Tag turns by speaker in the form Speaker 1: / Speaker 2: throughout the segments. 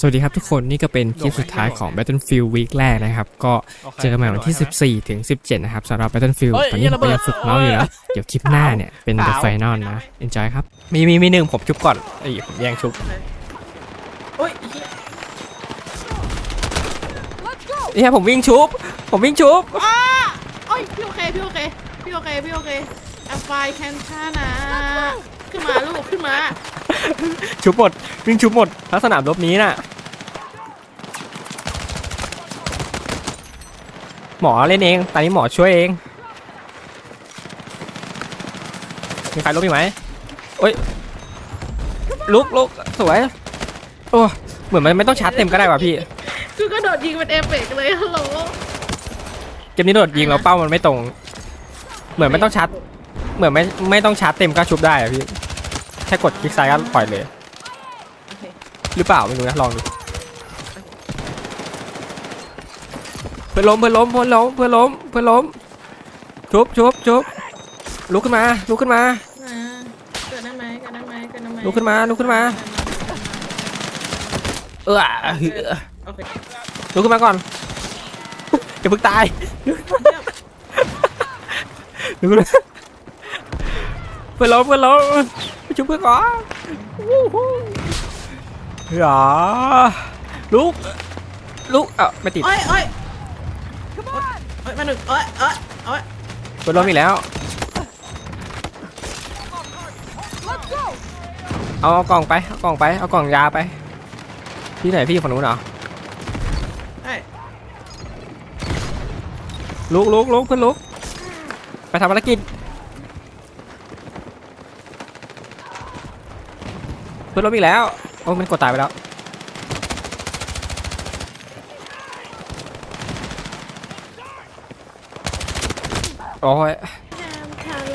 Speaker 1: สวัสดีครับทุกคนนี่ก็เป็นคลิปสุดท้ายของ Battlefield Week แรกนะครับ ก็เจอกันใหม่วันที่ 14 ถึง 17 นะครับสำหรับ Battlefield
Speaker 2: เฮ้ย
Speaker 1: ตอนนี้ผม
Speaker 2: ระเบิ
Speaker 1: ก็
Speaker 2: ด
Speaker 1: ยังฝึกเมาส์อยู่นะเดี๋ยวคลิปหน้าเนี่ย เป็น The
Speaker 2: ขาว
Speaker 1: Final นะ Enjoy ครับ
Speaker 2: มีมีมีหนึ่งผมชุบก่อนไอ้ยผมแย่งชุบ
Speaker 3: โอ้ยเหี้ย
Speaker 2: เนี่ยผมวิ่งชุบ ผมวิ่งชุบ
Speaker 3: อ้าโอ้ยพี่โอเคพี่โอเคพี่โอเคพี่โอเคแอฟไฟแคนชานะขึ้นมาลูกขึ้นมา
Speaker 2: ชุบหมดวิ่งชุบหมดทั้งสนามรบนี้น่ะ หมอเล่นเอง ตอนนี้หมอช่วยเอง มีใครลบอีกไหมโอ้ย ลุกลุกสวย โอ้ เหมือนมันไม่ต้องชาร์จเต็มก็ได้ว่ะพี่
Speaker 3: คือกระโดดยิงเป็นเอฟเฟกต์เลยฮัลโหล
Speaker 2: เกมนี้โดดยิงแล้วเป้ามันไม่ตรง เหมือนไม่ต้องชาร์จ เหมือนไม่ไม่ต้องชาร์จเต็มก็ชุบได้อะพี่ แค่กดคลิกซ้ายก็ปล่อยเลย
Speaker 3: โอเค
Speaker 2: หรือเปล่าไม่รู้นะลองดูเพื่อนล้มเพื่อนล้มเพื่อนล้มเพื่อนล้มเพื่อนล้มชุบชุบชุบลุกขึ้นมาลุกขึ้นมา
Speaker 3: อ่าเกิดได้ไหมเกิดได้ไหมเกิดได้ไหม
Speaker 2: ลุกขึ้นมาลุกขึ้นมา เออเหือ
Speaker 3: โอเค
Speaker 2: ลุกขึ้นมาก่อนอย่าเพิ่งตายลุกขึ้นมาเพื่อนล้มเพื่อนล้ม ไปชุบเพื่อนก่อนวู้ฮู้อย่าลุกลุกเอ้าไม่ติด
Speaker 3: โอ้ยโอ้ยโอ้ยมาหนึ่งโอ้ยโอ้ยโอ้ย
Speaker 2: เพื่อนล้มอีกแล้ว เอาเอากล่องไป เอากล่องไป เอากล่องยาไป พี่ไหนพี่ฝั่งนู้นเหรอ
Speaker 3: เอ้ย
Speaker 2: ลุกลุกลุกเพื่อนลุก ไปทำภารกิจ พื่อนล้มอีกแล้ว โอ้มันกดตายไปแล้ว โอ้ย
Speaker 3: แฮมคาโล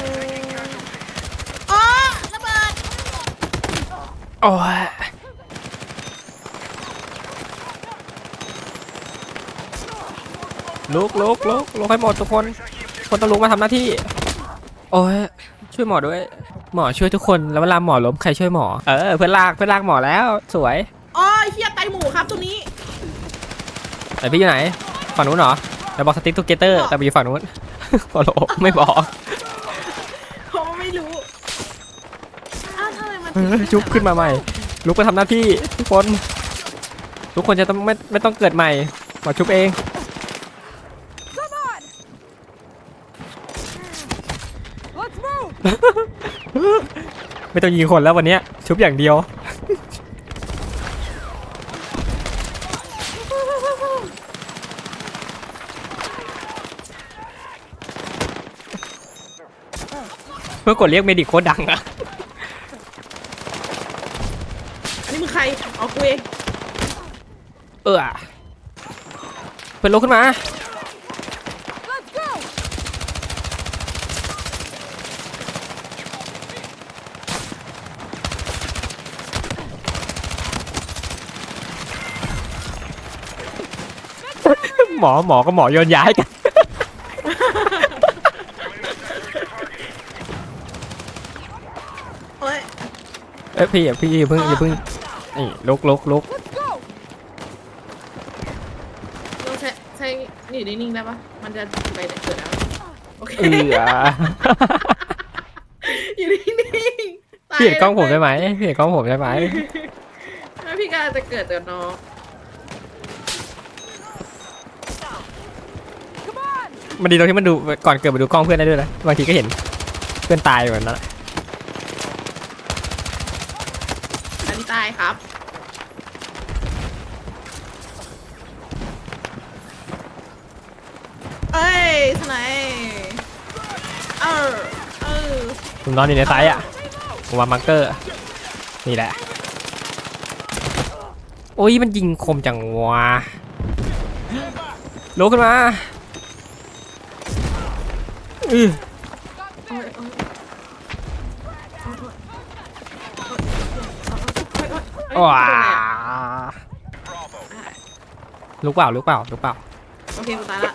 Speaker 3: อ๋อระเบิด
Speaker 2: โอ้ยลุกลุกลุกลุกให้หมดทุกคน คนต้องลุกมาทำหน้าที่ โอ้ยช่วยหมอด้วย หมอช่วยทุกคนแล้วเวลาหมอล้มใครช่วยหมอ เออเพื่อนลากเพื่อนลากหมอแล้ว สวย
Speaker 3: อ๋อเฮียไตหมูครับตัวนี้
Speaker 2: ไหนพี่อยู่ไหน ฝั่งนู้นเหรอเดี๋ยวบอกสติ๊กทูเกเตอร์แต่ไปอยู่ฝั่งนู้นโอ้โหไม่บอก
Speaker 3: เพราะว่าไม่รู้อ้าวทำไมมัน
Speaker 2: เออชุบขึ้นมาใหม่ ลุกไปทำหน้าที่ทุกคน ทุกคนจะต้องไม่ไม่ต้องเกิดใหม่หมอชุบเอง ไม่ต้องยิงคนแล้ววันเนี้ยชุบอย่างเดียวเพื่อกดเรียกเมดิกโคตรดังอะ
Speaker 3: อันนี้มึงใครเอากูเอง
Speaker 2: เออเพื่อนลุกขึ้นมา หมอหมอก็หมอโยนย้ายกัน
Speaker 3: โอ้ย
Speaker 2: เอ้ยพี่อย่าพี่อย่าเพิ่งอย่าเพิ่งนี่ลุกลุกลุก
Speaker 3: เราใช้ใช้อยู่นิ่งๆได้ปะมันจะไปเกิดแล้วโอเค
Speaker 2: เออ
Speaker 3: อยู่นิ่งๆตาย
Speaker 2: พี่เห็นกล้องผมได้ไหมพี่เห็นกล้องผมได้ไหม
Speaker 3: แล้วพี่กาจะเกิดกับน้อง
Speaker 2: มันดีตรงที่มันดูก่อนเกิดมาดูกล้องเพื่อนได้ด้วยนะบางทีก็เห็นเพื่อนตายอยู่แบบนั้นอะ
Speaker 3: อันนี้ตายครับ เอ้ยสไนป์เออเออ
Speaker 2: ผมนอนอยู่ในไซส์อะผมวางมาร์กเกอร์นี่แหละโอ้ยมันยิงคมจังวะลุกขึ้นมา อือ
Speaker 3: โอ้ยโอ้ยโอ้ยโอ้ยโอ้ยโอ้ยโอ้ย
Speaker 2: ว้าลุกเปล่าลุกเปล่าลุกเปล่า
Speaker 3: โอเคกูตายละ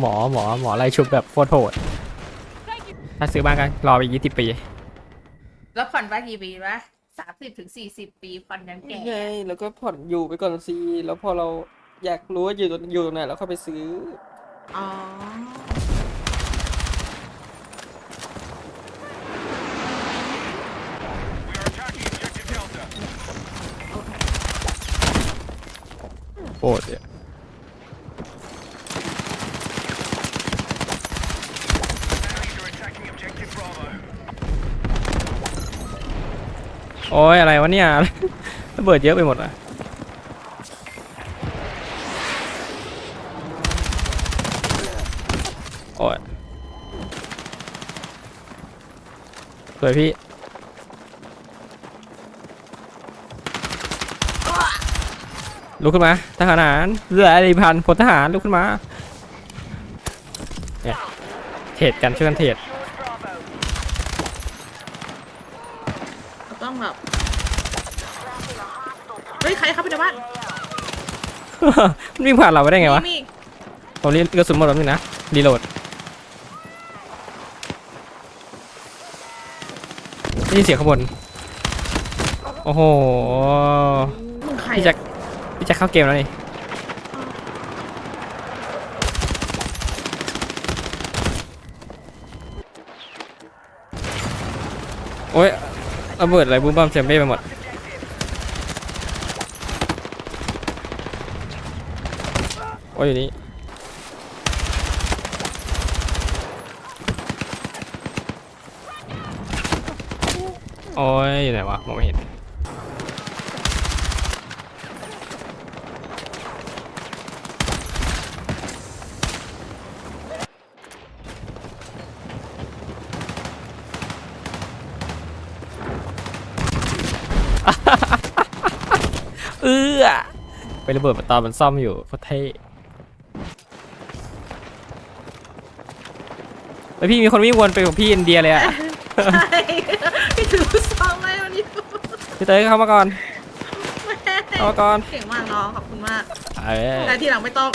Speaker 2: หมอหมอหมอไล่ชุบแบบโคตรโหดถ้าซื้อบ้านกันรอไปยี่สิบปี
Speaker 3: แล้วผ่อนบ้านกี่ปีวะ สามสิบถึงสี่สิบปีผ่อนยันแก่
Speaker 2: ไงแล้วก็ผ่อนอยู่ไปก่อนสิแล้วพอเราอยากรู้ว่าอยู่ตรงอยู่ตรงไหนแล้วค่อยไปซื้อ
Speaker 3: อ๋อ
Speaker 2: โหดเนี่ย โอ้ยอะไรวะเนี่ยระเบิดเยอะไปหมดอะโอ้ยสวยพี่ลุกขึ้นมาทหารเรืออะไรพันพลทหารลุกขึ้นมาเนี่ยเทรดกันช่วยกันเทรด
Speaker 3: ต้องแบบเฮ้ยใครเข้าไปในบ้าน
Speaker 2: มันวิ่งผ่านเราไปได้ไงวะ
Speaker 3: มี
Speaker 2: ผมรีกระสุนหมดแล้วนึงนะรีโหลดได้ยินเสียงข้างบนโอ้โห
Speaker 3: มึงใคร
Speaker 2: พี่แจ็คพี่แจ็คเข้าเกมแล้วนี่โอ้ยระเบิดอะไรบูมบ้ามเซมเบ้ไปหมด โอ้ยอยู่นี่โอ้ยอยู่ไหนวะมองไม่เห็นเออไประเบิดตอนมันซ่อมอยู่โคตรเท่ แล้วพี่มีคนวิ่งวนไปของพี่อินเดียเลยอะ
Speaker 3: ใช่พี่ถือซองไว้วันนี้
Speaker 2: พี่เต้ยเข้ามาก่อน
Speaker 3: แม่
Speaker 2: เข้ามาก่อน
Speaker 3: เก่งมากน้องขอบคุณมาก
Speaker 2: เออ
Speaker 3: แต่ทีหลังไม่ต้อง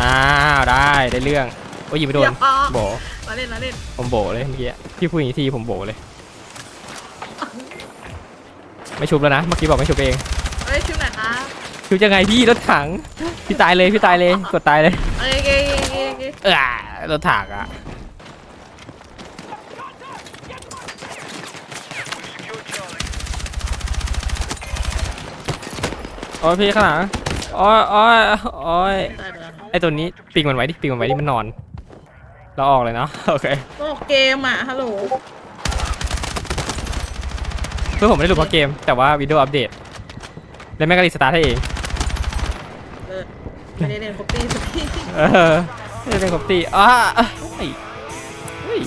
Speaker 2: อ้าวได้ได้เรื่องโอ้ยยิงไม่โดน
Speaker 3: เดี๋ยว
Speaker 2: โบ
Speaker 3: มาเล่นมาเล่น
Speaker 2: ผมโบเลยเมื่อกี้พี่พูดอย่างนี้ทีผมโบเลย ไม่ชุบแล้วนะเมื่อกี้บอกไม่ชุบเอง
Speaker 3: เอ้ยชื่อไหนครับ
Speaker 2: ชุบยังไงพี่รถถังพี่ตายเลยพี่ตายเลยกดตายเลย
Speaker 3: เอ้ยเอ้ยเอ้ยเอ้ยเอ้ย
Speaker 2: เออรถถังอะ อ้ยพี่ข้างหลังโอ้ยโอ้ยโอ้ย
Speaker 3: ได้เลย
Speaker 2: ไอตัวนี้ปิงมันไว้ดิปิงมันไว้ดิมันนอน เราออกเลยเนาะโอเค
Speaker 3: โลกเกมอะฮัลโหล
Speaker 2: เพื่อผมไม่ได้หลุดเพราะเกมแต่ว่าวิดีโออัปเดต แล้วแม่งก็รีสตาร์ทให้เอง
Speaker 3: เออไม่ได้เล่นครบตีสักที
Speaker 2: เออไม่ได้เป็นครบตีอ้าเฮ้ยเฮ้ย